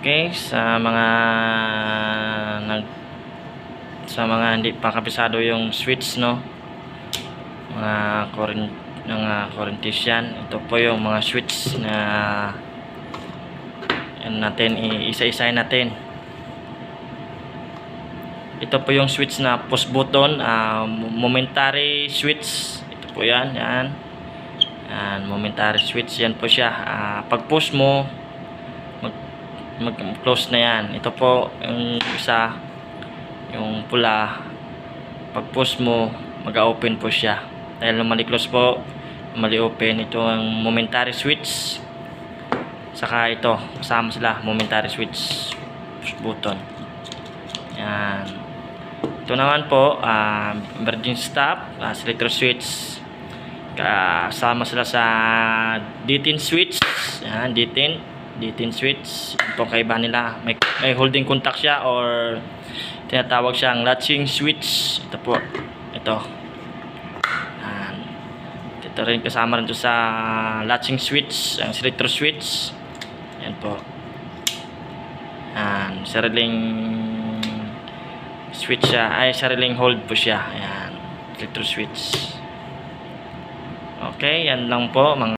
Okay, sa mga nag sa mga hindi pa kabisado yung switch no. Mga current mga currentician, ito po yung mga switch na yan natin iisa-isahin natin. Ito po yung switch na push button, ah, momentary switch. Ito po yan, yan. Yan, momentary switch yan po siya. Ah, pag push mo, mag-close na yan. Ito po yung isa, yung pula. Pag push mo, mag-open po siya. Dahil lumali close po, lumali open. Ito ang momentary switch. Saka ito, kasama sila, momentary switch. Push button. Yan. Ito naman po, ah, emergency stop, uh, selector switch. Kasama sila sa D10 switch. Yan, D10. D10 switch. Ito kaibahan nila. May, may holding contact siya or tinatawag siyang latching switch. Ito po. Ito. Yan. Ito rin kasama rin to sa latching switch, ang selector switch. Yan po. Yan, sariling switch siya, ay sariling hold po siya. Ayan, electro switch. Okay, yan lang po mga